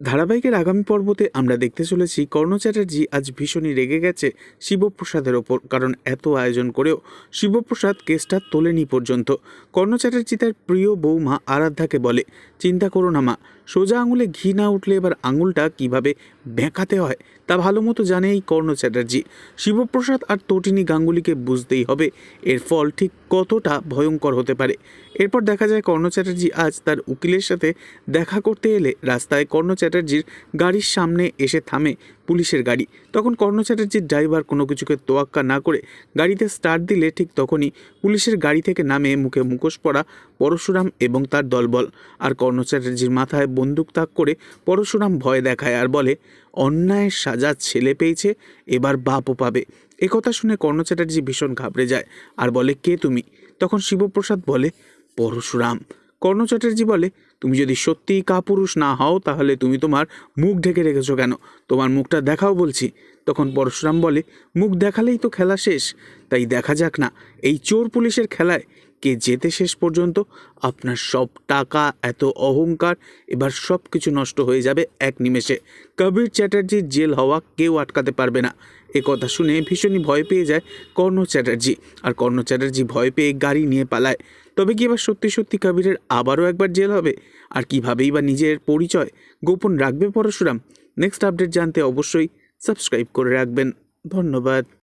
ধারাবাহিকের আগামী পর্বতে আমরা দেখতে চলেছি কর্ণ চ্যাটার্জি আজ ভীষণই রেগে গেছে শিবপ্রসাদের ওপর, কারণ এত আয়োজন করেও শিবপ্রসাদ কেসটা তোলেনি পর্যন্ত। কর্ণ চ্যাটার্জি তার প্রিয় বৌমা আরাধ্যাকে বলে, চিন্তা করো না মা সোজা আঙুলে ঘি না উঠলে এবার আঙুলটা কীভাবে বেঁকাতে হয় তা ভালো মতো জানে এই কর্ণ চ্যাটার্জি। শিবপ্রসাদ আর তটিনী গাঙ্গুলিকে বুঝতেই হবে এর ফল ঠিক কতটা ভয়ঙ্কর হতে পারে। এরপর দেখা যায় কর্ণ চ্যাটার্জি আজ তার উকিলের সাথে দেখা করতে এলে রাস্তায় কর্ণ চ্যাটার্জির গাড়ির সামনে এসে থামে। পুলিশের গাড়ি। তখন কর্ণ চ্যাটার্জির ড্রাইভার কোনো কিছুকে তোয়াক্কা না করে গাড়িতে স্টার্ট দিলে ঠিক তখনই পুলিশের গাড়ি থেকে নামে মুখে মুখোশ পরা পরশুরাম এবং তার দলবল। আর কর্ণ চ্যাটার্জির মাথায় বন্দুক তাক করে পরশুরাম ভয় দেখায় আর বলে অন্যায়ের সাজা ছেলে পেয়েছে, এবার বাপও পাবে। একথা শুনে কর্ণ চ্যাটার্জি ভীষণ ঘাবড়ে যায় আর বলে, কে তুমি? তখন শিবপ্রসাদ বলে, পরশুরাম। কর্ণ চ্যাটার্জি বলে তুমি যদি সত্যিই কাপুরুষ না হও, তাহলে তুমি তোমার মুখ ঢেকে রেখেছো কেন? তোমার মুখটা দেখাও বলছি। তখন পরশুরাম বলে, মুখ দেখালেই তো খেলা শেষ। তাই দেখা যাক না, এই চোর পুলিশের খেলায় কে যেতে শেষ পর্যন্ত? আপনার সব টাকা, এত অহংকার, এবার সব কিছু নষ্ট হয়ে যাবে এক নিমেষে। কবির চ্যাটার্জির জেল হওয়া কেউ আটকাতে পারবে না। এ কথা শুনে ভীষণই ভয় পেয়ে যায় কর্ণ চ্যাটার্জি। আর কর্ণ চ্যাটার্জি ভয় পেয়ে গাড়ি নিয়ে পালায়। তবে কি এবার সত্যি সত্যি কবিরের আবারও একবার জেল হবে? আর কীভাবেই বা নিজের পরিচয় গোপন রাখবে পরশুরাম? নেক্সট আপডেট জানতে অবশ্যই সাবস্ক্রাইব করে রাখবেন। ধন্যবাদ।